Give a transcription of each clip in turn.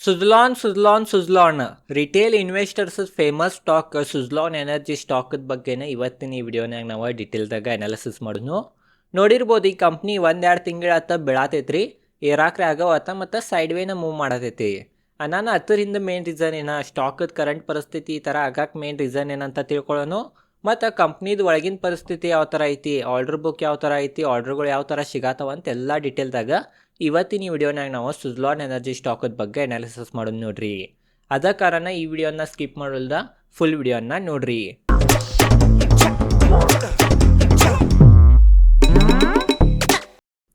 Suzlon Suzlon Suzlon. Retail investors famous stock Suzlon energy ಸ್ಟಾಕದ ಬಗ್ಗೆನೇ ಇವತ್ತಿನ ಈ ವಿಡಿಯೋನಾಗ ನಾವು ಡಿಟೇಲ್ದಾಗ ಅನಾಲಿಸಿಸ್ ಮಾಡೋನು ನೋಡಿರ್ಬೋದು ಈ ಕಂಪ್ನಿ ಒಂದೆರಡು ತಿಂಗಳ ಆತ ಬೀಳತೈತ್ರಿ. ಏರಾಕ್ರೆ ಆಗವತ್ತ ಮತ್ತು ಸೈಡ್ ವೇನ ಮೂವ್ ಮಾಡತೈತಿ. ನಾನು ಅದರಿಂದ ಮೇನ್ ರೀಸನ್ ಏನ ಸ್ಟಾಕದ ಕರೆಂಟ್ ಪರಿಸ್ಥಿತಿ ಈ ಥರ ಆಗಕ್ಕೆ ಮೇನ್ ರೀಸನ್ ಏನಂತ ತಿಳ್ಕೊಳ್ಳೋನು ಮತ್ತು ಕಂಪ್ನಿದ ಒಳಗಿನ ಪರಿಸ್ಥಿತಿ ಯಾವ ಥರ ಐತಿ ಆರ್ಡರ್ ಬುಕ್ ಯಾವ ಥರ ಐತಿ ಆರ್ಡರ್ಗಳು ಯಾವ ಥರ ಸಿಗತ್ತವ ಅಂತ ಎಲ್ಲ ಡಿಟೇಲ್ದಾಗ ಇವತ್ತಿನ ಈ ವಿಡಿಯೋನಾಗ ನಾವು ಸುಜ್ಲಾನ್ ಎನರ್ಜಿ ಸ್ಟಾಕದ ಬಗ್ಗೆ ಅನಾಲಿಸಿಸ್ ಮಾಡೋದು ನೋಡ್ರಿ. ಅದ ಕಾರಣ ಈ ವಿಡಿಯೋನ ಸ್ಕಿಪ್ ಮಾಡಲ್ದ ಫುಲ್ ವಿಡಿಯೋನ ನೋಡ್ರಿ.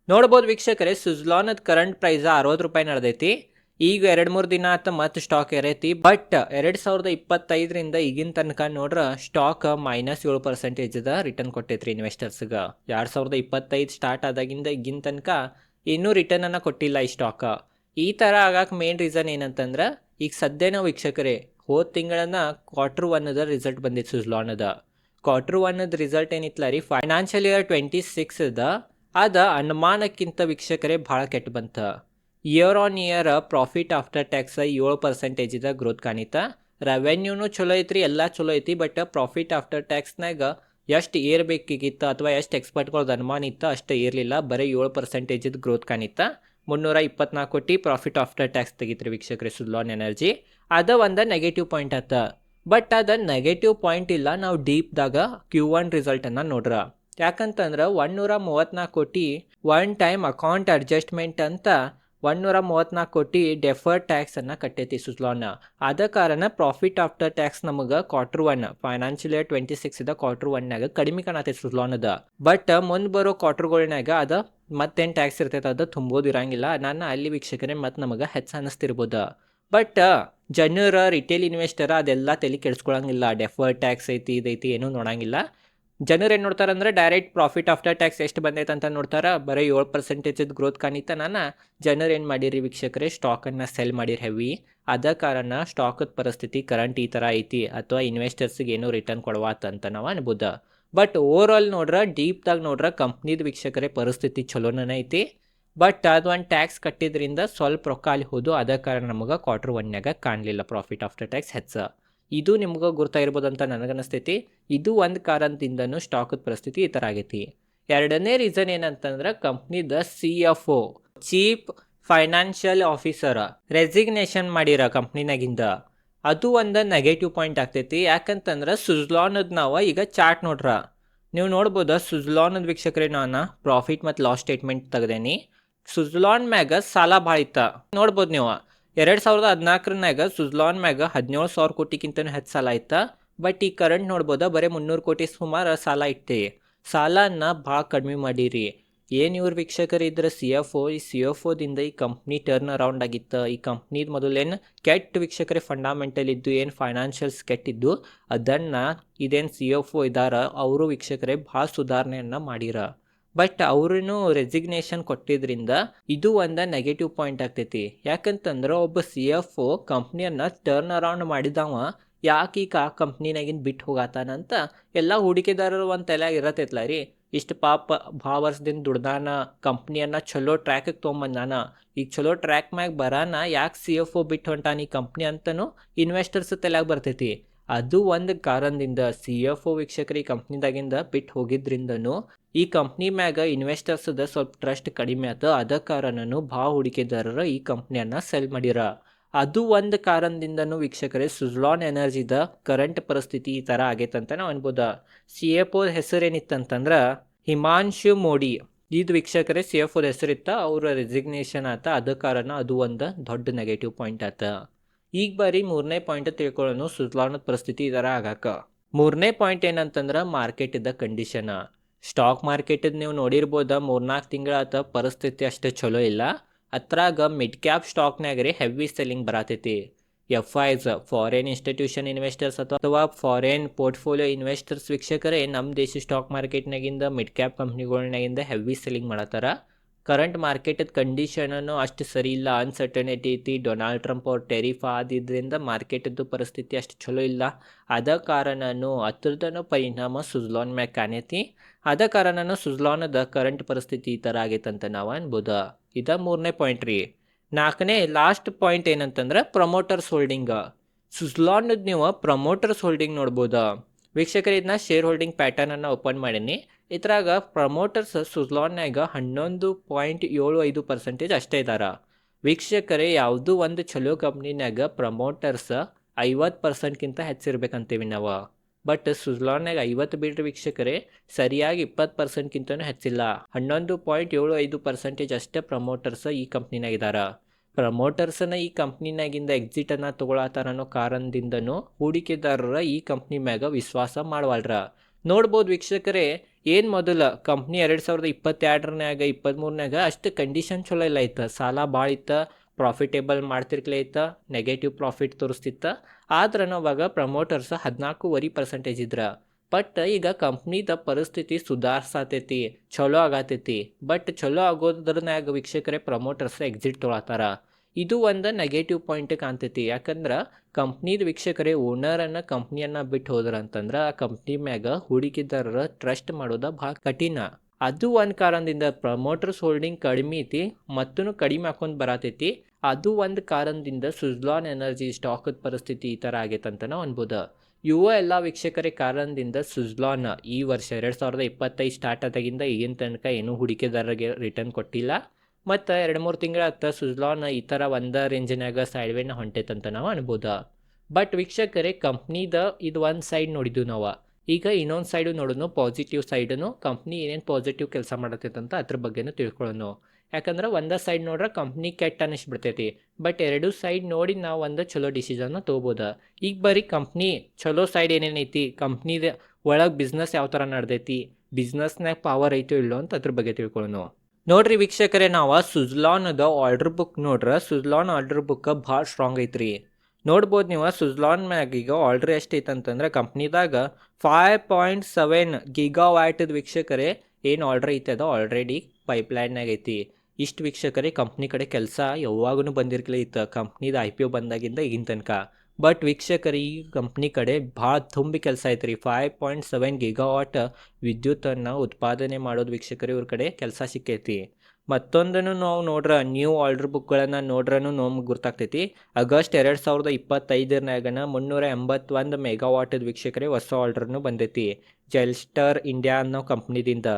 ನೋಡ್ಬೋದು ವೀಕ್ಷಕರೇ, ಸುಜ್ಲಾನದ ಕರೆಂಟ್ ಪ್ರೈಸ್ ಅರವತ್ತು ರೂಪಾಯಿ ನಡೆದೈತಿ. ಈಗ ಎರಡು ಮೂರು ದಿನ ಆತ ಮತ್ತೆ ಸ್ಟಾಕ್ ಎರೈತಿ ಬಟ್ ಎರಡು ಸಾವಿರದ ಇಪ್ಪತ್ತೈದರಿಂದ ಈಗಿನ ತನಕ ನೋಡ್ರ ಸ್ಟಾಕ್ ಮೈನಸ್ ಏಳು ಪರ್ಸೆಂಟೇಜ್ ರಿಟರ್ನ್ ಕೊಟ್ಟೈತ್ರಿ ಇನ್ವೆಸ್ಟರ್ಸ್ಗೆ ಎರಡು ಸಾವಿರದ ಇಪ್ಪತ್ತೈದು ಸ್ಟಾರ್ಟ್ ಆದಾಗಿಂದ ಈಗಿನ ತನಕ ಇನ್ನೂ ರಿಟರ್ನನ್ನು ಕೊಟ್ಟಿಲ್ಲ ಈ ಸ್ಟಾಕ್ ಈ ಥರ ಆಗಕ್ಕೆ ಮೇನ್ ರೀಸನ್ ಏನಂತಂದ್ರೆ, ಈಗ ಸದ್ಯನ ವೀಕ್ಷಕರೇ, ಹೋದ ತಿಂಗಳನ್ನ ಕ್ವಾರ್ಟರ್ ಒನ್ನದ ರಿಸಲ್ಟ್ ಬಂದಿತ್ತು ಸುಜ್ಲಾನದ ಕ್ವಾರ್ಟರ್ ಒನ್ನದ ರಿಸಲ್ಟ್ ಏನಿತ್ತಲ್ಲ ರೀ ಫೈನಾನ್ಷಿಯಲ್ ಇಯರ್ ಟ್ವೆಂಟಿ ಸಿಕ್ಸ್ ಅದ ಅನುಮಾನಕ್ಕಿಂತ ವೀಕ್ಷಕರೇ ಭಾಳ ಕೆಟ್ಟ ಬಂತ. Year on year profit after tax ಏಳು ಪರ್ಸೆಂಟೇಜಿದ ಗ್ರೋತ್ ಕಾಣಿತ. ರೆವೆನ್ಯೂನು ಚಲೋ ಐತ್ರಿ, ಎಲ್ಲ ಚಲೋ ಐತಿ ಬಟ್ ಪ್ರಾಫಿಟ್ ಆಫ್ಟರ್ ಟ್ಯಾಕ್ಸ್ನಾಗ ಎಷ್ಟು ಏರ್ಬೇಕಿತ್ತು ಅಥವಾ ಎಷ್ಟು ಎಕ್ಸ್ಪರ್ಟ್ಗಳದ್ದು ಅನುಮಾನ ಇತ್ತು ಅಷ್ಟು ಇರಲಿಲ್ಲ. ಬರೀ ಏಳು ಪರ್ಸೆಂಟೇಜಿದ ಗ್ರೋತ್ ಕಾಣಿತ್ತ ಮುನ್ನೂರ ಇಪ್ಪತ್ನಾಲ್ಕು ಕೋಟಿ ಪ್ರಾಫಿಟ್ ಆಫ್ಟರ್ ಟ್ಯಾಕ್ಸ್ ತೆಗಿತ್ರಿ ವೀಕ್ಷಕರಿ ಸುಲ್ಲಾನ್ ಎನರ್ಜಿ ಅದ ಒಂದು ನೆಗೆಟಿವ್ ಪಾಯಿಂಟ್ ಆತ ಬಟ್ ಅದು ನೆಗೆಟಿವ್ ಪಾಯಿಂಟ್ ಇಲ್ಲ ನಾವು ಡೀಪ್ದಾಗ ಕ್ಯೂ ಒನ್ ರಿಸಲ್ಟನ್ನು ನೋಡ್ರ. ಯಾಕಂತಂದ್ರೆ ಒನ್ನೂರ ಮೂವತ್ತ್ನಾಲ್ಕು ಕೋಟಿ ಒನ್ ಟೈಮ್ ಅಕೌಂಟ್ ಅಡ್ಜಸ್ಟ್ಮೆಂಟ್ ಅಂತ ಒನ್ನೂರ ಮೂವತ್ತ್ನಾಲ್ಕು ಕೋಟಿ ಡೆಫರ್ಡ್ ಟ್ಯಾಕ್ಸನ್ನು ಕಟ್ಟೈತಿ ಸುಜ್ಲಾನ್ ಆದ ಕಾರಣ ಪ್ರಾಫಿಟ್ ಆಫ್ಟರ್ ಟ್ಯಾಕ್ಸ್ ನಮಗೆ quarter one financial year twenty six ಇದ ಕ್ವಾರ್ಟರ್ ಒನ್ನಾಗ ಕಡಿಮೆ ಕಾಣತೈತಿ ಅದ ಬಟ್ ಮುಂದೆ ಬರೋ ಕ್ವಾರ್ಟರ್ಗಳ್ನಾಗ ಅದ ಮತ್ತೇನು ಟ್ಯಾಕ್ಸ್ ಇರ್ತೈತೆ ಅದು ತುಂಬೋದು ಇರಂಗಿಲ್ಲ. ನಾನು ಅಲ್ಲಿ ವೀಕ್ಷಕರೇ ಮತ್ತು ನಮಗೆ ಹೆಚ್ಚು ಅನ್ನಿಸ್ತಿರ್ಬೋದು ಬಟ್ ಜನರ ರಿಟೇಲ್ ಇನ್ವೆಸ್ಟರ್ ಅದೆಲ್ಲ ತಲೆ ಕೆಡಿಸ್ಕೊಳಂಗಿಲ್ಲ. ಡೆಫರ್ಡ್ ಟ್ಯಾಕ್ಸ್ ಐತಿ, ಇದೈತಿ ಏನೂ ನೋಡಂಗಿಲ್ಲ. ಜನರು ಏನು ನೋಡ್ತಾರೆ ಅಂದ್ರೆ ಡೈರೆಕ್ಟ್ ಪ್ರಾಫಿಟ್ ಆಫ್ಟರ್ ಟ್ಯಾಕ್ಸ್ ಎಷ್ಟು ಬಂದೈತೆ ಅಂತ ನೋಡ್ತಾರೆ. ಬರೀ ಏಳು ಪರ್ಸೆಂಟೇಜ್ ಗ್ರೋತ್ ಕಾಣಿತ ನಾನು ಜನರು ಏನು ಮಾಡಿರಿ ವೀಕ್ಷಕರೇ? ಸ್ಟಾಕನ್ನು ಸೆಲ್ ಮಾಡಿರಿ ಹೆವಿ ಅದ ಕಾರಣ ಸ್ಟಾಕದ ಪರಿಸ್ಥಿತಿ ಕರೆಂಟ್ ಈ ಥರ ಐತಿ ಅಥವಾ ಇನ್ವೆಸ್ಟರ್ಸಿಗೆ ಏನೂ ರಿಟರ್ನ್ ಕೊಡವಾತ ಅಂತ ನಾವು ಅನ್ಬೋದ. ಬಟ್ ಓವರ್ ಆಲ್ ನೋಡ್ರೆ ಡೀಪ್ದಾಗ ನೋಡ್ರೆ ಕಂಪ್ನಿದ ವೀಕ್ಷಕರೇ ಪರಿಸ್ಥಿತಿ ಚಲೋನೇ ಐತಿ. ಬಟ್ ಅದು ಒಂದು ಟ್ಯಾಕ್ಸ್ ಕಟ್ಟಿದ್ರಿಂದ ಸ್ವಲ್ಪ ರೊಕ್ಕ ಅಲ್ಲಿ ಹೋದು, ಅದ ಕಾರಣ ನಮಗೆ ಕ್ವಾರ್ಟರ್ ಒನ್ಯಾಗ ಕಾಣಲಿಲ್ಲ ಪ್ರಾಫಿಟ್ ಆಫ್ಟರ್ ಟ್ಯಾಕ್ಸ್ ಹೆಚ್ಚ. ಇದು ನಿಮ್ಗೆ ಗುರ್ತಾಗಿರ್ಬೋದು ಅಂತ ನನಗನ್ನಿಸ್ತೈತಿ ಇದು ಒಂದು ಕಾರಣದಿಂದನೂ ಸ್ಟಾಕದ ಪರಿಸ್ಥಿತಿ ಈ ಥರ ಆಗೈತಿ. ಎರಡನೇ ರೀಸನ್ ಏನಂತಂದ್ರೆ ಕಂಪ್ನಿದ C F O chief financial officer resignation ಮಾಡಿರ ಕಂಪ್ನಿನಾಗಿಂದ ಅದು ಒಂದು ನೆಗೆಟಿವ್ ಪಾಯಿಂಟ್ ಆಗ್ತೈತಿ. ಯಾಕಂತಂದ್ರೆ ಸುಜ್ಲಾನದ್ ನಾವು ಈಗ ಚಾರ್ಟ್ ನೋಡ್ರ. ನೀವು ನೋಡ್ಬೋದು ಸುಜ್ಲಾನದ್ ವೀಕ್ಷಕರೇ ನಾನು ಪ್ರಾಫಿಟ್ ಮತ್ತು ಲಾಸ್ ಸ್ಟೇಟ್ಮೆಂಟ್ ತೆಗ್ದೇನಿ. ಸುಜ್ಲಾನ್ ಮ್ಯಾಗ ಸಾಲ ಭಾಳ ಇತ್ತ. ನೋಡ್ಬೋದು ನೀವು. ಎರಡು ಸಾವಿರದ ಹದಿನಾಲ್ಕರನ್ಯಾಗ ಸುಜ್ಲಾನ್ ಮ್ಯಾಗ ಹದಿನೇಳು ಸಾವಿರ ಕೋಟಿಗಿಂತನೂ ಹೆಚ್ಚು ಸಾಲ ಇತ್ತ. ಬಟ್ ಈ ಕರೆಂಟ್ ನೋಡ್ಬೋದ? ಬರೀ ಮುನ್ನೂರು ಕೋಟಿ ಸುಮಾರು ಸಾಲ ಇಟ್ಟೆ. ಸಾಲನ ಭಾಳ ಕಡಿಮೆ ಮಾಡಿರಿ. ಏನು ಇವ್ರ ವೀಕ್ಷಕರಿದ್ರೆ ಸಿ ಎಫ್ ಒ ಈ ಸಿ ಎಫ್ ಒದಿಂದ ಈ ಕಂಪ್ನಿ ಟರ್ನ್ ಅರೌಂಡ್ ಆಗಿತ್ತು? ಈ ಕಂಪ್ನಿದ ಮೊದಲೇನು ಕೆಟ್ಟ ವೀಕ್ಷಕರೇ ಫಂಡಾಮೆಂಟಲ್ ಇದ್ದು, ಏನು ಫೈನಾನ್ಷಿಯಲ್ಸ್ ಕೆಟ್ಟಿದ್ದು, ಅದನ್ನು ಇದೇನು ಸಿ ಎಫ್ ಒ ಇದ್ದಾರ ಅವರು ವೀಕ್ಷಕರೇ ಭಾಳ ಸುಧಾರಣೆಯನ್ನು ಮಾಡಿರ. ಬಟ್ ಅವ್ರೂ ರೆಸಿಗ್ನೇಷನ್ ಕೊಟ್ಟಿದ್ರಿಂದ ಇದು ಒಂದು ನೆಗೆಟಿವ್ ಪಾಯಿಂಟ್ ಆಗ್ತೈತಿ. ಯಾಕಂತಂದ್ರೆ ಒಬ್ಬ ಸಿ ಎಫ್ ಒ ಕಂಪ್ನಿಯನ್ನು ಟರ್ನ್ ಅರೌಂಡ್ ಮಾಡಿದವ ಯಾಕೆ ಈಗ ಆ ಕಂಪ್ನಿನಾಗಿನ ಬಿಟ್ಟು ಹೋಗತ್ತಾನಂತ ಎಲ್ಲ ಹೂಡಿಕೆದಾರರು ಒಂದು ತಲೆ ಇರತ್ತೈತ್ಲ ರೀ. ಇಷ್ಟು ಪಾಪ ಭಾಳ ವರ್ಷದಿಂದ ದುಡ್ದಾನ ಕಂಪ್ನಿಯನ್ನು ಚಲೋ ಟ್ರ್ಯಾಕಿಗೆ ತೊಗೊಂಬಂದಾನ. ಈಗ ಚಲೋ ಟ್ರ್ಯಾಕ್ ಮ್ಯಾಗ ಬರಾನ ಯಾಕೆ ಸಿ ಎಫ್ ಒ ಬಿಟ್ಟು ಹೊಂಟಾನ ಈ ಕಂಪ್ನಿ ಅಂತನೂ ಇನ್ವೆಸ್ಟರ್ಸ್ ತಲೆಯಾಗ ಬರ್ತೈತಿ. ಅದು ಒಂದು ಕಾರಣದಿಂದ ಸಿ ಎಫ್ ಒ ವೀಕ್ಷಕರು ಈ ಕಂಪ್ನಿದಾಗಿಂದ ಬಿಟ್ಟು ಹೋಗಿದ್ರಿಂದನೂ ಈ ಕಂಪ್ನಿ ಮ್ಯಾಗ ಇನ್ವೆಸ್ಟರ್ಸ್ದ ಸ್ವಲ್ಪ ಟ್ರಸ್ಟ್ ಕಡಿಮೆ ಆತ. ಅದ ಕಾರಣನೂ ಭಾಳ ಹೂಡಿಕೆದಾರರು ಈ ಕಂಪ್ನಿಯನ್ನು ಸೆಲ್ ಮಾಡ್ಯಾರ ಅದು ಒಂದು ಕಾರಣದಿಂದನೂ ವೀಕ್ಷಕರೇ ಸುಜ್ಲಾನ್ ಎನರ್ಜಿದ ಕರೆಂಟ್ ಪರಿಸ್ಥಿತಿ ಈ ಥರ ಆಗೈತೆ ಅಂತ ನಾವು ಅನ್ಬೋದು. ಸಿ ಎಫ್ ಓದ ಹೆಸರೇನಿತ್ತಂತಂದ್ರೆ ಹಿಮಾಂಶು ಮೋಡಿ. ಇದು ವೀಕ್ಷಕರೇ ಸಿ ಎಫ್ ಓದ ಹೆಸರಿತ್ತ, ಅವರ ರೆಸಿಗ್ನೇಷನ್ ಆತ, ಅದ ಕಾರಣ ಅದು ಒಂದು ದೊಡ್ಡ ನೆಗೆಟಿವ್ ಪಾಯಿಂಟ್ ಆತ. ಈಗ ಬಾರಿ ಮೂರನೇ ಪಾಯಿಂಟ್ ತಿಳ್ಕೊಳ್ಳೋನು ಸುಜ್ಲಾನದ ಪರಿಸ್ಥಿತಿ ಈ ಥರ ಆಗಾಕ. ಮೂರನೇ ಪಾಯಿಂಟ್ ಏನಂತಂದ್ರೆ, ಮಾರ್ಕೆಟಿದ ಕಂಡೀಷನ್ ಸ್ಟಾಕ್ ಮಾರ್ಕೆಟದ ನೀವು ನೋಡಿರ್ಬೋದ ಮೂರ್ನಾಲ್ಕು ತಿಂಗಳಾತ ಪರಿಸ್ಥಿತಿ ಅಷ್ಟು ಚಲೋ ಇಲ್ಲ. ಅತ್ರಾಗ ಮಿಡ್ ಕ್ಯಾಪ್ ಸ್ಟಾಕ್ನಾಗ ರೀ ಹೆವಿ ಸೆಲ್ಲಿಂಗ್ ಬರತೈತಿ. F Is foreign institution investors ಅಥವಾ ಫಾರಿನ್ ಪೋರ್ಟ್ಫೋಲಿಯೋ ಇನ್ವೆಸ್ಟರ್ಸ್ ವೀಕ್ಷಕರೇ ನಮ್ಮ ದೇಶ ಸ್ಟಾಕ್ ಮಾರ್ಕೆಟ್ನಾಗಿಂದ ಮಿಡ್ ಕ್ಯಾಪ್ ಕಂಪ್ನಿಗಳ್ನಾಗಿಂದ ಹೆವಿ ಸೆಲ್ಲಿಂಗ್ ಮಾಡತ್ತಾರ. ಕರೆಂಟ್ ಮಾರ್ಕೆಟದ ಕಂಡೀಷನನ್ನು ಅಷ್ಟು ಸರಿ ಇಲ್ಲ ಅನ್ಸರ್ಟನಿಟಿ ಐತಿ. ಡೊನಾಲ್ಡ್ ಟ್ರಂಪ್ ಅವ್ರ ಟೆರಿಫ್ ಆದಿದ್ದರಿಂದ ಮಾರ್ಕೆಟದ್ದು ಪರಿಸ್ಥಿತಿ ಅಷ್ಟು ಚಲೋ ಇಲ್ಲ. ಅದ ಕಾರಣನೂ ಅದ್ರದನು ಪರಿಣಾಮ ಸುಜ್ಲಾನ್ ಮ್ಯಾಗ ಕಾಣೈತಿ. ಅದ ಕಾರಣನ ಸುಜ್ಲಾನದ ಕರೆಂಟ್ ಪರಿಸ್ಥಿತಿ ಈ ಥರ ಆಗೈತಂತ ನಾವು ಅನ್ಬೋದು? ಇದ ಮೂರನೇ ಪಾಯಿಂಟ್ ರೀ. ನಾಲ್ಕನೇ ಲಾಸ್ಟ್ ಪಾಯಿಂಟ್ ಏನಂತಂದ್ರೆ ಪ್ರಮೋಟರ್ಸ್ ಹೋಲ್ಡಿಂಗ್ ಸುಜ್ಲಾನದ ನೀವು ಪ್ರಮೋಟರ್ಸ್ ಹೋಲ್ಡಿಂಗ್ ನೋಡ್ಬೋದು? ವೀಕ್ಷಕರು ಇದನ್ನ ಶೇರ್ ಹೋಲ್ಡಿಂಗ್ ಪ್ಯಾಟರ್ನನ್ನು ಓಪನ್ ಮಾಡೀನಿ. ಇದ್ರಾಗ ಪ್ರಮೋಟರ್ಸ್ ಸುಜ್ಲಾನ್ನಾಗ ಹನ್ನೊಂದು ಪಾಯಿಂಟ್ ಏಳು ಐದು ಪರ್ಸೆಂಟೇಜ್ ಅಷ್ಟೇ ಇದ್ದಾರೆ ವೀಕ್ಷಕರೇ, ಯಾವುದೂ ಒಂದು ಚಲೋ ಕಂಪ್ನಿನಾಗ ಪ್ರಮೋಟರ್ಸ್ ಐವತ್ತು ಪರ್ಸೆಂಟ್ಗಿಂತ ಹೆಚ್ಚಿರ್ಬೇಕಂತೀವಿ ನಾವು. ಬಟ್ ಸುಜ್ಲಾನ್ಯಾಗ ಐವತ್ತು ಬಿಟ್ರೆ ವೀಕ್ಷಕರೇ ಸರಿಯಾಗಿ ಇಪ್ಪತ್ತು ಪರ್ಸೆಂಟ್ಗಿಂತನೂ ಹೆಚ್ಚಿಲ್ಲ. ಹನ್ನೊಂದು ಪಾಯಿಂಟ್ ಏಳು ಐದು ಪರ್ಸೆಂಟೇಜ್ ಅಷ್ಟೇ ಪ್ರಮೋಟರ್ಸ್ ಈ ಕಂಪ್ನಿನಾಗ ಇದಾರ. ಪ್ರಮೋಟರ್ಸನ್ನ ಈ ಕಂಪ್ನಿನಾಗಿಂದ ಎಕ್ಸಿಟನ್ನು ತಗೊಳತಾರ ಅನ್ನೋ ಕಾರಣದಿಂದನೂ ಹೂಡಿಕೆದಾರರ ಈ ಕಂಪ್ನಿ ಮ್ಯಾಗ ವಿಶ್ವಾಸ ಮಾಡವಲ್ರ ನೋಡ್ಬೋದು ವೀಕ್ಷಕರೇ, ಏನು ಮೊದಲ ಕಂಪ್ನಿ ಎರಡು ಸಾವಿರದ ಇಪ್ಪತ್ತೆರಡರನ್ಯಾಗ ಇಪ್ಪತ್ತ್ಮೂರನ್ಯಾಗ ಅಷ್ಟು ಕಂಡೀಷನ್ ಚಲೋ ಇಲ್ಲ ಇತ್ತು. ಸಾಲ ಭಾಳ ಇತ್ತು ಪ್ರಾಫಿಟೇಬಲ್ ಮಾಡ್ತಿರ್ಕಲೇ ಇತ್ತು ನೆಗೆಟಿವ್ ಪ್ರಾಫಿಟ್ ತೋರಿಸ್ತಿತ್ತ. ಆದ್ರೆ ಅವಾಗ ಪ್ರಮೋಟರ್ಸ್ ಹದಿನಾಲ್ಕೂವರೆ ಪರ್ಸೆಂಟೇಜ್ ಇದ್ರ. ಬಟ್ ಈಗ ಕಂಪ್ನಿದ ಪರಿಸ್ಥಿತಿ ಸುಧಾರ್ಸಾತೈತಿ ಚಲೋ ಆಗತೈತಿ. ಬಟ್ ಚಲೋ ಆಗೋದ್ರನ್ಯಾಗ ವೀಕ್ಷಕರೇ ಪ್ರಮೋಟರ್ಸ್ ಎಕ್ಸಿಟ್ ತೊಳತಾರ. ಇದು ಒಂದು ನೆಗೆಟಿವ್ ಪಾಯಿಂಟ್ ಕಾಣ್ತೈತಿ. ಯಾಕಂದ್ರೆ ಕಂಪ್ನಿದ ವೀಕ್ಷಕರೇ ಓನರನ್ನು ಕಂಪ್ನಿಯನ್ನು ಬಿಟ್ಟು ಹೋದ್ರ ಅಂತಂದ್ರೆ ಆ ಕಂಪ್ನಿ ಮ್ಯಾಗ ಹೂಡಿಕೆದಾರರ ಟ್ರಸ್ಟ್ ಮಾಡೋದು ಭಾಳ ಕಠಿಣ. ಅದು ಒಂದು ಕಾರಣದಿಂದ ಪ್ರಮೋಟರ್ಸ್ ಹೋಲ್ಡಿಂಗ್ ಕಡಿಮೆ ಐತಿ ಮತ್ತೂ ಕಡಿಮೆ ಹಾಕೊಂಡು ಬರತೈತಿ. ಅದು ಒಂದು ಕಾರಣದಿಂದ ಸುಜ್ಲಾನ್ ಎನರ್ಜಿ ಸ್ಟಾಕದ ಪರಿಸ್ಥಿತಿ ಈ ಥರ ಆಗೈತೆ ಅಂತ ನಾವು ಅನ್ಬೋದು. ಇವ ಎಲ್ಲ ವೀಕ್ಷಕರ ಕಾರಣದಿಂದ ಸುಜ್ಲಾನ್ ಈ ವರ್ಷ ಎರಡು ಸಾವಿರದ ಇಪ್ಪತ್ತೈದು ಸ್ಟಾರ್ಟ್ ಆದಾಗಿಂದ ಈಗಿನ ತನಕ ಏನೂ ಹೂಡಿಕೆದಾರರಿಗೆ ರಿಟರ್ನ್ ಕೊಟ್ಟಿಲ್ಲ. ಮತ್ತು ಎರಡು ಮೂರು ತಿಂಗಳ ಹತ್ತ ಸುಜ್ಲಾನ್ ಈ ಥರ ಒಂದು ರೇಂಜಿನಾಗ ಸೈಡ್ವೇನ ಅಂತ ನಾವು ಅನ್ಬೋದು. ಬಟ್ ವೀಕ್ಷಕರೇ ಕಂಪ್ನಿದ ಇದು ಒಂದು ಸೈಡ್ ನೋಡಿದ್ದು ನಾವು. ಈಗ ಇನ್ನೊಂದು ಸೈಡು ನೋಡೋಣ ಪಾಸಿಟಿವ್ ಸೈಡನ್ನು ಕಂಪ್ನಿ ಏನೇನು ಪಾಸಿಟಿವ್ ಕೆಲಸ ಮಾಡತ್ತೈತೆ ಅಂತ ಅದ್ರ ಬಗ್ಗೆನೂ ತಿಳ್ಕೊಳ್ಳೋಣ ಯಾಕಂದ್ರೆ ಒಂದೇ ಸೈಡ್ ನೋಡ್ರೆ ಕಂಪ್ನಿ ಕೆಟ್ಟ ಅನಿಸ್ಬಿಡ್ತೈತಿ ಬಟ್ ಎರಡು ಸೈಡ್ ನೋಡಿ ನಾವು ಒಂದು ಚಲೋ ಡಿಸಿಷನ್ನ ತೊಗೋಬೋದು. ಈಗ ಬರೀ ಕಂಪ್ನಿ ಚಲೋ ಸೈಡ್ ಏನೇನೈತಿ ಕಂಪ್ನಿದ ಒಳಗೆ ಬಿಸ್ನೆಸ್ ಯಾವ ಥರ ನಡೆದೈತಿ ಬಿಸ್ನೆಸ್ನಾಗ ಪವರ್ ಐತೋ ಇಲ್ಲೋ ಅಂತ ಅದ್ರ ಬಗ್ಗೆ ತಿಳ್ಕೊಳ್ಳೋಣ ನೋಡ್ರಿ ವೀಕ್ಷಕರೇ, ನಾವು ಸುಜ್ಲಾನದ ಆರ್ಡರ್ ಬುಕ್ ನೋಡ್ರೆ ಸುಜ್ಲಾನ್ ಆರ್ಡರ್ ಬುಕ್ ಭಾಳ ಸ್ಟ್ರಾಂಗ್ ಐತ್ರಿ. ನೋಡ್ಬೋದು ನೀವು, ಸುಜ್ಲಾನ್ ಮ್ಯಾಗ ಈಗ ಆಲ್ರೆಡಿ ಎಷ್ಟು ಅಂತಂದ್ರೆ ಕಂಪ್ನಿದಾಗ ಫೈವ್ ಪಾಯಿಂಟ್ ಸೆವೆನ್ ಗಿಗಾ ವ್ಯಾಟದ ವೀಕ್ಷಕರೇ ಏನು ಆರ್ಡ್ರ್ ಐತೆ ಅದು? ಆಲ್ರೆಡಿ ಪೈಪ್ಲೈನ್ನಾಗ ಐತಿ. ಇಷ್ಟು ವೀಕ್ಷಕರೇ ಕಂಪ್ನಿ ಕಡೆ ಕೆಲಸ ಯಾವಾಗೂ ಬಂದಿರ್ಕಲೇ ಇತ್ತು ಕಂಪ್ನಿದ ಐ ಪಿ ಒ ಬಂದಾಗಿಂದ ಈಗಿನ ತನಕ. ಬಟ್ ವೀಕ್ಷಕರು, ಈ ಕಂಪ್ನಿ ಕಡೆ ಭಾಳ ತುಂಬಿ ಕೆಲಸ ಐತೆ ರೀ ಫೈವ್ ಪಾಯಿಂಟ್ ಸೆವೆನ್ ಗಿಗಾವಾಟ್ ವಿದ್ಯುತ್ತನ್ನು ಉತ್ಪಾದನೆ ಮಾಡೋದು ವೀಕ್ಷಕರು ಇವ್ರ ಕಡೆ ಕೆಲಸ ಸಿಕ್ಕೈತಿ. ಮತ್ತೊಂದನ್ನು ನಾವು ನೋಡ್ರ ನ್ಯೂ ಆರ್ಡರ್ ಬುಕ್ಗಳನ್ನು ನೋಡ್ರೂ ನಮ್ಗೆ ಗುರ್ತಾಗ್ತೈತಿ. ಆಗಸ್ಟ್ ಎರಡು ಸಾವಿರದ ಇಪ್ಪತ್ತೈದರನಾಗನ ಮುನ್ನೂರ ಎಂಬತ್ತೊಂದು ಮೆಗಾವಾಟದ ವೀಕ್ಷಕರೇ ಹೊಸ ಆರ್ಡ್ರನ್ನು ಬಂದೈತಿ. ಜೆಲ್ಸ್ಟರ್ ಇಂಡಿಯಾ ಅನ್ನೋ ಕಂಪ್ನಿದಿಂದ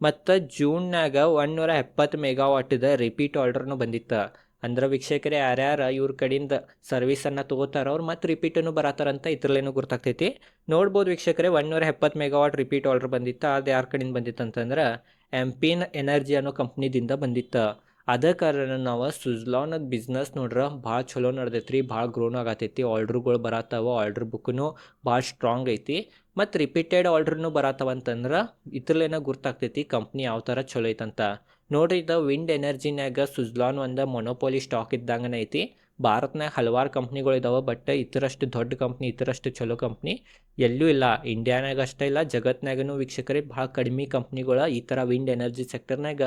ಮತ್ತು ಜೂನ್ನಾಗ ಒನ್ನೂರ ಎಪ್ಪತ್ತು ಮೆಗಾವಾಟದ ರಿಪೀಟ್ ಆರ್ಡರ್ನು ಬಂದಿತ್ತು. ಅಂದ್ರೆ ವೀಕ್ಷಕರೇ ಯಾರ್ಯಾರು ಇವ್ರ ಕಡೆಯಿಂದ ಸರ್ವಿಸನ್ನು ತೊಗೋತಾರ, ಅವ್ರು ಮತ್ತು ರಿಪೀಟನ್ನು ಬರತ್ತಾರಂತ ಇದ್ರಲ್ಲೇನು ಗುರ್ತಾಗ್ತೈತಿ. ನೋಡ್ಬೋದು ವೀಕ್ಷಕರೇ ಒಂದೂರ ಎಪ್ಪತ್ತು ಮೆಗಾವಾಟ್ ರಿಪೀಟ್ ಆರ್ಡರ್ ಬಂದಿತ್ತು, ಅದು ಯಾರ ಕಡೆಯಿಂದ ಬಂದಿತ್ತು ಅಂತಂದ್ರೆ ಎಂಪಿನ್ ಎನರ್ಜಿ ಅನ್ನೋ ಕಂಪ್ನಿದಿಂದ ಬಂದಿತ್ತು. ಅದ ಕಾರಣ ನಾವು ಸುಜ್ಲಾನದ ಬಿಸ್ನೆಸ್ ನೋಡ್ರೆ ಭಾಳ ಚಲೋ ನಡ್ದೈತ್ರಿ, ಭಾಳ ಗ್ರೋನ್ ಆಗತೈತಿ ಆರ್ಡ್ರ್ಗಳು ಬರತ್ತಾವ ಆರ್ಡ್ರ್ ಬುಕ್ನು ಭಾಳ ಸ್ಟ್ರಾಂಗ್ ಐತಿ. ಮತ್ತು ರಿಪೀಟೆಡ್ ಆರ್ಡ್ರೂ ಬರತ್ತವ ಅಂತಂದ್ರೆ ಇದ್ರಲ್ಲೇನ ಗುರ್ತಾಗ್ತೈತಿ ಕಂಪ್ನಿ ಯಾವ ಥರ ಚಲೋ ಐತಂತ. ನೋಡ್ರಿ ಇದು ವಿಂಡ್ ಎನರ್ಜಿನಾಗ ಸುಜ್ಲಾನ್ ಒಂದು ಮೊನೋಪೋಲಿ ಸ್ಟಾಕ್ ಇದ್ದಂಗನ ಐತಿ. ಭಾರತ್ನಾಗ ಹಲವಾರು ಕಂಪ್ನಿಗಳು ಇದಾವೆ ಬಟ್ ಇತರಷ್ಟು ದೊಡ್ಡ ಕಂಪ್ನಿ, ಇತರಷ್ಟು ಚಲೋ ಕಂಪ್ನಿ ಎಲ್ಲೂ ಇಲ್ಲ. ಇಂಡಿಯಾನಾಗ ಅಷ್ಟೇ ಇಲ್ಲ ಜಗತ್ತಿನಾಗೂ ವೀಕ್ಷಕರಿಗೆ ಭಾಳ ಕಡಿಮೆ ಕಂಪ್ನಿಗಳು ಈ ಥರ ವಿಂಡ್ ಎನರ್ಜಿ ಸೆಕ್ಟರ್ನಾಗ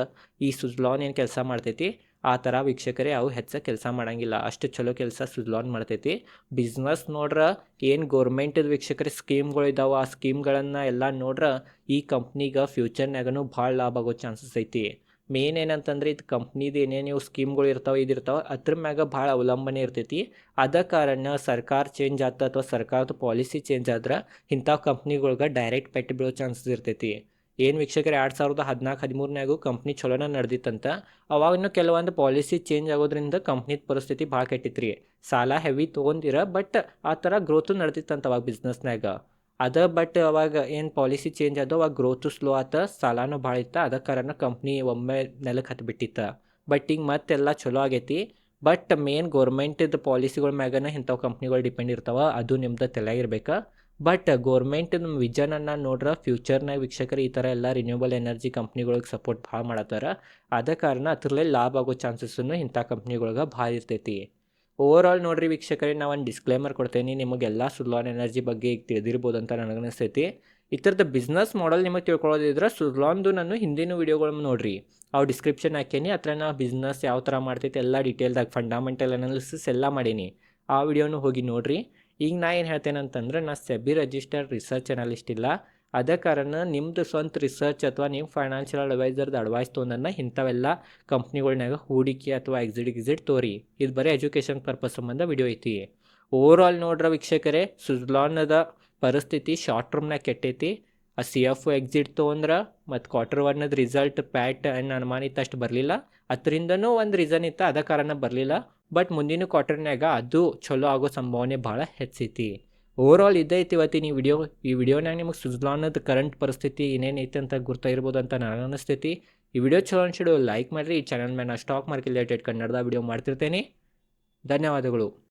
ಈ ಸುಜ್ಲಾನ್ ಏನು ಕೆಲಸ ಮಾಡ್ತೈತಿ, ಆ ಥರ ವೀಕ್ಷಕರೇ ಅವು ಹೆಚ್ಚ ಕೆಲಸ ಮಾಡಂಗಿಲ್ಲ. ಅಷ್ಟು ಚಲೋ ಕೆಲಸ ಸುಜ್ಲಾನ್ ಮಾಡ್ತೈತಿ. ಬಿಸ್ನೆಸ್ ನೋಡ್ರೆ ಏನು ಗೌರ್ಮೆಂಟದ ವೀಕ್ಷಕರೇ ಸ್ಕೀಮ್ಗಳು ಇದಾವೆ, ಆ ಸ್ಕೀಮ್ಗಳನ್ನು ಎಲ್ಲ ನೋಡ್ರೆ ಈ ಕಂಪ್ನಿಗೆ ಫ್ಯೂಚರ್ನಾಗೂ ಭಾಳ ಲಾಭ ಆಗೋ ಚಾನ್ಸಸ್ ಐತಿ. ಮೇನ್ ಏನಂತಂದ್ರೆ ಇದು ಕಂಪ್ನಿದು ಏನೇನು ಸ್ಕೀಮ್ಗಳು ಇರ್ತಾವೆ ಇದಿರ್ತಾವೆ ಅದ್ರ ಮ್ಯಾಗ ಭಾಳ ಅವಲಂಬನೆ ಇರ್ತೈತಿ. ಅದ ಕಾರಣ ಸರ್ಕಾರ ಚೇಂಜ್ ಆತ ಅಥವಾ ಸರ್ಕಾರದ ಪಾಲಿಸಿ ಚೇಂಜ್ ಆದ್ರೆ ಇಂಥ ಕಂಪ್ನಿಗಳ್ಗೆ ಡೈರೆಕ್ಟ್ ಪೆಟ್ಟು ಬೀಳೋ ಚಾನ್ಸಸ್ ಇರ್ತೈತಿ. ಏನು ವೀಕ್ಷಕರು, ಎರಡು ಸಾವಿರದ ಹದಿನಾಲ್ಕು ಹದಿಮೂರನಾಗೂ ಕಂಪ್ನಿ ಚಲೋನ ನಡೆದಿತ್ತಂತ. ಅವಾಗನೂ ಕೆಲವೊಂದು ಪಾಲಿಸಿ ಚೇಂಜ್ ಆಗೋದ್ರಿಂದ ಕಂಪ್ನಿದ ಪರಿಸ್ಥಿತಿ ಭಾಳ ಕೆಟ್ಟಿತ್ರಿ. ಸಾಲ ಹೆವಿ ತೊಗೊಂಡಿರ ಬಟ್ ಆ ಥರ ಗ್ರೋತು ನಡೆದಿತ್ತಂತ ಅವಾಗ ಬಿಸ್ನೆಸ್ನಾಗ ಅದ ಬಟ್ ಅವಾಗ ಏನು ಪಾಲಿಸಿ ಚೇಂಜ್ ಆದೋ ಅವಾಗ ಗ್ರೋತು ಸ್ಲೋ ಆತ, ಸಾಲನೂ ಭಾಳ ಇತ್ತು ಅದ ಕಾರಣ ಕಂಪ್ನಿ ಒಮ್ಮೆ ನೆಲಕ್ಕೆ ಹತ್ಬಿಟ್ಟಿತ್ತು ಬಟ್ ಈಗ ಮತ್ತೆಲ್ಲ ಚಲೋ ಆಗೈತಿ. ಬಟ್ ಮೇನ್ ಗೌರ್ಮೆಂಟಿದ ಪಾಲಿಸಿಗಳ ಮ್ಯಾಗನ ಇಂಥವು ಕಂಪ್ನಿಗಳು ಡಿಪೆಂಡ್ ಇರ್ತಾವ, ಅದು ನಿಮ್ದು ತಲೆಯಾಗಿರ್ಬೇಕು. ಬಟ್ ಗೋರ್ಮೆಂಟ್ ವಿಜನನ್ನು ನೋಡ್ರೆ ಫ್ಯೂಚರ್ನಾಗ ವೀಕ್ಷಕರು ಈ ಥರ ಎಲ್ಲ ರಿನ್ಯೂಬಲ್ ಎನರ್ಜಿ ಕಂಪ್ನಿಗಳಿಗೆ ಸಪೋರ್ಟ್ ಭಾಳ ಮಾಡತ್ತಾರ. ಅದ ಕಾರಣ ಅದ್ರಲ್ಲೇ ಲಾಭ ಆಗೋ ಚಾನ್ಸಸ್ಸನ್ನು ಇಂಥ ಕಂಪ್ನಿಗಳಿಗೆ ಭಾಳ ಇರ್ತೈತಿ. ಓವರ್ ಆಲ್ ನೋಡ್ರಿ ವೀಕ್ಷಕರೇ, ನಾವು ಒಂದು ಡಿಸ್ಕ್ಲೇಮರ್ ಕೊಡ್ತೇನೆ. ನಿಮಗೆಲ್ಲ ಸುಲಾನ್ ಎನರ್ಜಿ ಬಗ್ಗೆ ಈಗ ತಿಳಿದಿರ್ಬೋದು ಅಂತ ನನಗನಿಸ್ತೈತಿ ಈ ಥರದ ಬಿಸ್ನೆಸ್ ಮಾಡಲ್ ನಿಮಗೆ ತಿಳ್ಕೊಳ್ಳೋದಿದ್ರೆ ಸುಲಾನ್ದು ನಾನು ಹಿಂದಿನ ವೀಡಿಯೋಗಳನ್ನ ನೋಡ್ರಿ. ಅವು ಡಿಸ್ಕ್ರಿಪ್ಷನ್ ಹಾಕೇನಿ ಹತ್ರ ನಾ ಬಿಸ್ನೆಸ್ ಯಾವ ಥರ ಮಾಡ್ತೈತೆ, ಎಲ್ಲ ಡೀಟೇಲ್ದಾಗ ಫಂಡಮೆಂಟಲ್ ಅನಾಲಿಸಿಸ್ ಎಲ್ಲ ಮಾಡೀನಿ. ಆ ವಿಡಿಯೋನು ಹೋಗಿ ನೋಡ್ರಿ. ಈಗ ನಾ ಏನು ಹೇಳ್ತೇನೆ ಅಂತಂದ್ರೆ ನಾ ಸೆಬಿ ರಿಜಿಸ್ಟರ್ ರಿಸರ್ಚ್ ಅನಾಲಿಸ್ಟ್ ಇಲ್ಲ. ಅದೇ ಕಾರಣ ನಿಮ್ಮದು ಸ್ವಂತ ರಿಸರ್ಚ್ ಅಥವಾ ನಿಮ್ಮ ಫೈನಾನ್ಷಿಯಲ್ ಅಡ್ವೈಸರ್ದು ಅಡ್ವೈಸ್ ತೊಗೊಂಡನ್ನ ಇಂಥವೆಲ್ಲ ಕಂಪ್ನಿಗಳ್ನಾಗ ಹೂಡಿಕೆ ಅಥವಾ ಎಕ್ಸಿಟ್ ಎಕ್ಸಿಟ್ ತೋರಿ. ಇದು ಬರೀ ಎಜುಕೇಷನ್ ಪರ್ಪಸ್ ಸಂಬಂಧ ವಿಡಿಯೋ ಐತಿ. ಓವರ್ ಆಲ್ ನೋಡ್ರ ವೀಕ್ಷಕರೇ, ಸುಜ್ಲಾನದ ಪರಿಸ್ಥಿತಿ ಶಾರ್ಟ್ ಟರ್ಮ್ನಾಗ ಕೆಟ್ಟೈತಿ. ಆ ಸಿ ಎಫ್ ಎಕ್ಸಿಟ್ ತೊಗೊಂಡ್ರೆ ಮತ್ತು ಕ್ವಾರ್ಟರ್ ಒನ್ನದ ರಿಸಲ್ಟ್ ಪ್ಯಾಟ್ ಅನ್ನ ಅನುಮಾನಿತ ಅಷ್ಟು ಬರಲಿಲ್ಲ. ಅದರಿಂದನೂ ಒಂದು ರೀಸನ್ ಇತ್ತು, ಅದ ಕಾರಣ ಬರಲಿಲ್ಲ. ಬಟ್ ಮುಂದಿನ ಕ್ವಾರ್ಟರ್ನಾಗ ಅದು ಚಲೋ ಆಗೋ ಸಂಭಾವನೆ ಭಾಳ ಹೆಚ್ಚೈತಿ. ಓವರ್ ಆಲ್ ಇದೈತಿ ಇವತ್ತಿನ ಈ ವಿಡಿಯೋ ಈ ವಿಡಿಯೋನಾಗ ನಿಮಗೆ ಸುಜ್ಲಾನದ ಕರೆಂಟ್ ಪರಿಸ್ಥಿತಿ ಏನೇನೈತೆ ಅಂತ ಗುರ್ತಾಗಿರ್ಬೋದು ಅಂತ ನನಗೆ ಅನಿಸ್ತೈತಿ ಈ ವಿಡಿಯೋ ಚಲೋ ಅನ್ಸಿಡು ಲೈಕ್ ಮಾಡಿರಿ. ಈ ಚಾನಲ್ ಮೇಲೆ ನಾನು ಸ್ಟಾಕ್ ಮಾರ್ಕೆಟ್ ರಿಲೇಟೆಡ್ ಕನ್ನಡದ ವಿಡಿಯೋ ಮಾಡ್ತಿರ್ತೇನೆ. ಧನ್ಯವಾದಗಳು.